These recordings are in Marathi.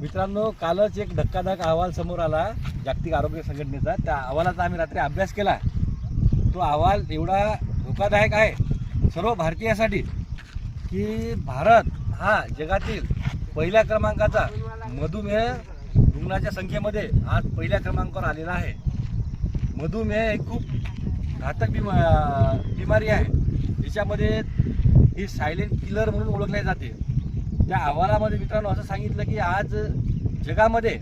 मित्रांनो कालच एक धक्कादायक अहवाल समोर आला जागतिक आरोग्य संघटनेचा. त्या अहवालाचा आम्ही रात्री अभ्यास केला. तो अहवाल एवढा धोकादायक आहे सर्व भारतीयासाठी की भारत हा जगातील पहिल्या क्रमांकाचा मधुमेह रुग्णाच्या संख्येमध्ये आज पहिल्या क्रमांकावर आलेला आहे. मधुमेह ही खूप घातक बिमा बिमारी आहे. त्याच्यामध्ये ही सायलेंट किलर म्हणून ओळखली जाते. त्या अहवालामध्ये मित्रांनो असं सांगितलं की आज जगामध्ये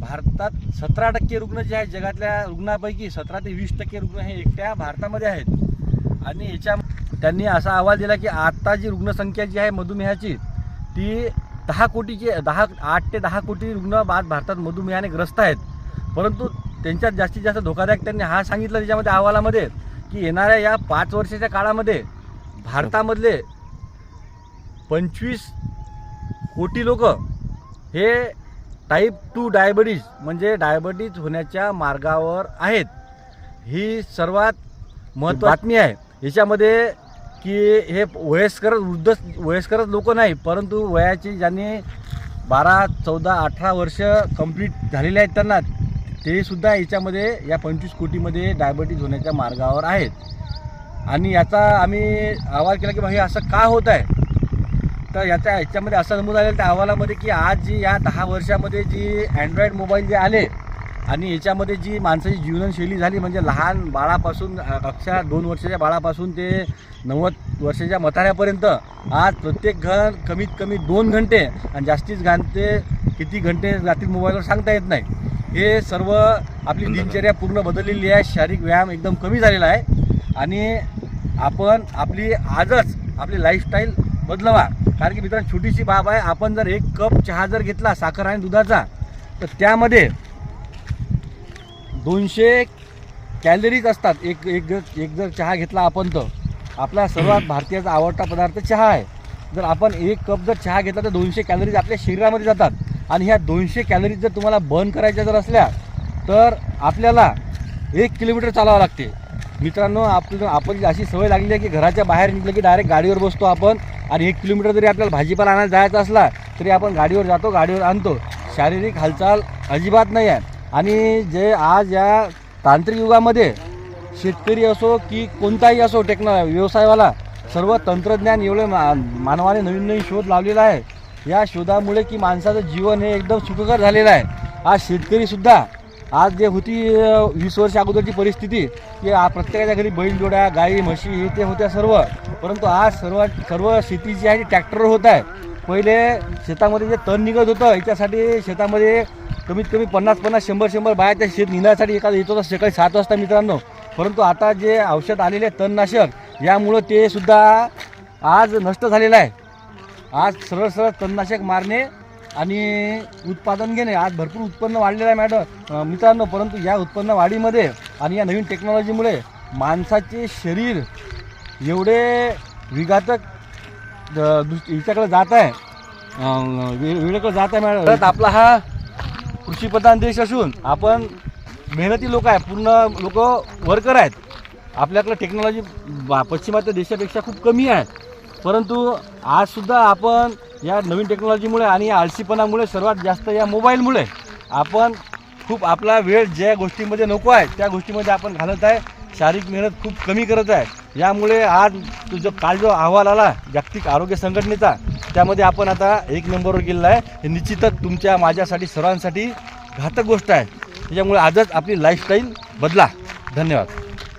भारतात सतरा टक्के रुग्ण जे आहेत जगातल्या रुग्णापैकी सतरा ते वीस टक्के रुग्ण हे एकट्या भारतामध्ये आहेत. आणि याच्या त्यांनी असा अहवाल दिला की आत्ता जी रुग्णसंख्या जी आहे मधुमेहाची ती दहा कोटीची दहा आठ ते दहा कोटी रुग्ण आज भारतात मधुमेहाने ग्रस्त आहेत. परंतु त्यांच्यात जास्तीत जास्त धोकादायक त्यांनी हा सांगितलं त्याच्यामध्ये अहवालामध्ये की येणाऱ्या या पाच वर्षाच्या काळामध्ये भारतामधले पंचवीस कोटी लोक हे टाईप टू डायबिटीज म्हणजे डायबिटीज होण्याच्या मार्गावर आहेत. ही सर्वात महत्त्व बातमी आहे. याच्यामध्ये की हे वयस्कर वृद्ध वयस्करच लोक नाही परंतु वयाची ज्यांनी बारा चौदा अठरा वर्ष कंप्लीट झालेले आहेत त्यांना तेसुद्धा याच्यामध्ये या पंचवीस कोटीमध्ये डायबिटीज होण्याच्या मार्गावर आहेत. आणि याचा आम्ही अहवाल केला की बा हे असं का होत आहे? तर याच्या याच्यामध्ये असं नमूद आलेलं त्या अहवालामध्ये की आज जी या दहा वर्षामध्ये जी अँड्रॉईड मोबाईल जे आले आणि याच्यामध्ये जी माणसाची जीवनशैली झाली म्हणजे लहान बाळापासून कक्षा दोन वर्षाच्या बाळापासून ते नव्वद वर्षाच्या म्हाताऱ्यापर्यंत आज प्रत्येक घर कमीत कमी दोन घंटे आणि जास्तीत घंटे किती घंटे रात्री मोबाईलवर सांगता येत नाही. हे सर्व आपली दिनचर्या पूर्ण बदललेली आहे शारीरिक व्यायाम एकदम कमी झालेला आहे आणि आपण आपली आजच आपली लाईफस्टाईल बदलवा. कारण की मित्रांनो छोटीशी बाब आहे आपण जर एक कप चहा जर घेतला साखर आणि दुधाचा तर त्यामध्ये दोनशे कॅलरीज असतात. एक एक जर एक जर चहा घेतला आपण तर. आपला सर्वात भारतीयाचा आवडता पदार्थ चहा आहे. जर आपण एक कप जर चहा घेतला तर दोनशे कॅलरीज आपल्या शरीरामध्ये जातात. आणि ह्या दोनशे कॅलरीज जर तुम्हाला बर्न करायच्या जर असल्या तर आपल्याला एक किलोमीटर चालावं लागते. मित्रांनो आपलं आपण अशी सवय लागली आहे की घराच्या बाहेर निघलं की डायरेक्ट गाडीवर बसतो आपण. आणि एक किलोमीटर जरी आपल्याला भाजीपाला आणायला जायचा असला तरी आपण गाडीवर जातो गाडीवर आणतो. शारीरिक हालचाल अजिबात नाही आहे. आणि जे आज या तांत्रिक युगामध्ये शेतकरी असो की कोणताही असो टेक्नो व्यवसायवाला सर्व तंत्रज्ञान एवढे मा मानवाने नवीन नवीन शोध लावलेला आहे. या शोधामुळे की माणसाचं जीवन हे एकदम सुखकर झालेलं आहे. आज शेतकरीसुद्धा आज जे होती वीस वर्ष अगोदरची परिस्थिती की प्रत्येकाच्या घरी बैलजोड्या गाई म्हशी हे ते होत्या सर्व. परंतु आज सर्व सर्व शेती जी आहे ती ट्रॅक्टरवर होत आहे. पहिले शेतामध्ये जे तण निघत होतं याच्यासाठी शेतामध्ये कमीत कमी पन्नास पन्नास शंभर शंभर बाया त्या शेत निघण्यासाठी एखादा येत होता सकाळी सात वाजता मित्रांनो. परंतु आता जे औषध आलेले तणनाशक यामुळं ते सुद्धा आज नष्ट झालेलं आहे. आज सरळ सरळ तणनाशक मारणे आणि उत्पादन घेणे आज भरपूर उत्पन्न वाढलेलं आहे मॅडम मित्रांनो परंतु या उत्पन्न वाढीमध्ये आणि या नवीन टेक्नॉलॉजीमुळे माणसाचे शरीर एवढे विघातक द- दुस- हिच्याकडे जात आहे. वेळेकडे जात आहे मॅडम परत आपला हा कृषीप्रधान देश असून आपण मेहनती लोक आहे पूर्ण लोक वर्कर आहेत. आपल्याकडं टेक्नॉलॉजी बा- देशापेक्षा खूप कमी आहे. परंतु आजसुद्धा आपण या नवीन टेक्नॉलॉजीमुळे आणि आळशीपणामुळे सर्वात जास्त या मोबाईलमुळे आपण खूप आपला वेळ ज्या गोष्टीमध्ये नको आहे त्या गोष्टीमध्ये आपण घालत आहे. शारीरिक मेहनत खूप कमी करत आहे. यामुळे आज तुझं काल जो अहवाल आला जागतिक आरोग्य संघटनेचा त्यामध्ये आपण आता एक नंबरवर गेलेला आहे. हे निश्चितच तुमच्या माझ्यासाठी सर्वांसाठी घातक गोष्ट आहे. त्याच्यामुळे आजच आपली लाईफस्टाईल बदला. धन्यवाद.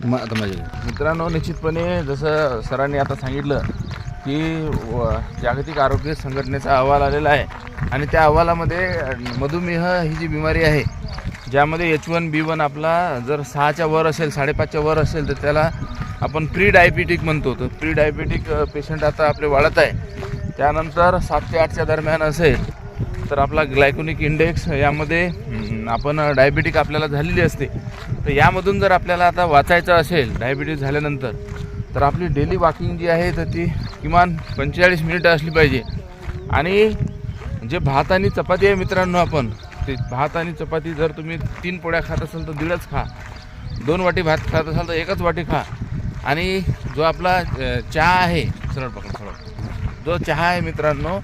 म- आता मित्रांनो निश्चितपणे जसं सरांनी आता सांगितलं की व जागतिक आरोग्य संघटनेचा अहवाल आलेला आहे. आणि त्या अहवालामध्ये मधुमेह ही जी बिमारी आहे ज्यामध्ये एच वन बी वन आपला जर सहाच्या वर असेल साडेपाचच्या वर असेल तर त्याला आपण प्री डायबिटिक म्हणतो. तर प्री डायबिटिक पेशंट आता आपले वाढत आहे. त्यानंतर सात ते आठच्या दरम्यान असेल तर आपला ग्लायकोनिक इंडेक्स यामध्ये आपण डायबिटिक आपल्याला झालेली असते. तर यामधून जर आपल्याला आता वाचायचं असेल डायबिटीज झाल्यानंतर तर आपली डेली वॉकिंग जी आहे तर ती किमान पंचेचाळीस मिनिटं असली पाहिजे. आणि जे भात आणि चपाती आहे मित्रांनो आपण ते भात आणि चपाती जर तुम्ही तीन पोळ्या खात असाल तर दीडच खा. दोन वाटी भात खात असाल तर एकच वाटी खा. आणि जो आपला चहा आहे सरळ पकड सरळ जो चहा आहे मित्रांनो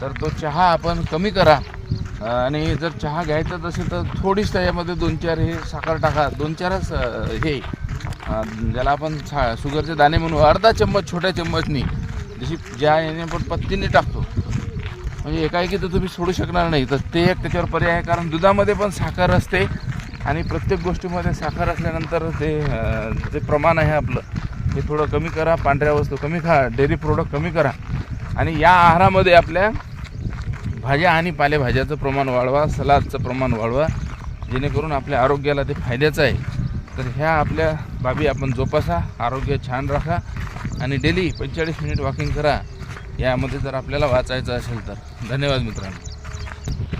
तर तो चहा आपण कमी करा. आणि जर चहा घ्यायचाच असेल तर थोडीच त्याच्यामध्ये दोन चार हे साखर टाका. दोन चारच हे ज्याला आपण सा शुगरचे दाणे म्हणू अर्धा चम्मच छोट्या चम्मचनी. जशी ज्या याने आपण पत्तीने टाकतो. म्हणजे एकाएकी तर तुम्ही सोडू शकणार नाही. तर ते एक त्याच्यावर पर्याय आहे. कारण दुधामध्ये पण साखर असते आणि प्रत्येक गोष्टीमध्ये साखर असल्यानंतर ते जे प्रमाण आहे आपलं ते थोडं कमी करा. पांढऱ्या वस्तू कमी खा. डेअरी प्रोडक्ट कमी करा. आणि या आहारामध्ये आपल्या भाज्या आणि पालेभाज्याचं प्रमाण वाढवा. सलादचं प्रमाण वाढवा. जेणेकरून आपल्या आरोग्याला ते फायद्याचं आहे. तर ह्या आपल्या बाबी आपण जोपासा. आरोग्य छान राखा. आणि डेली पंचेचाळीस मिनिट वॉकिंग करा. यामध्ये जर आपल्याला वाचायचं असेल तर. धन्यवाद मित्रांनो.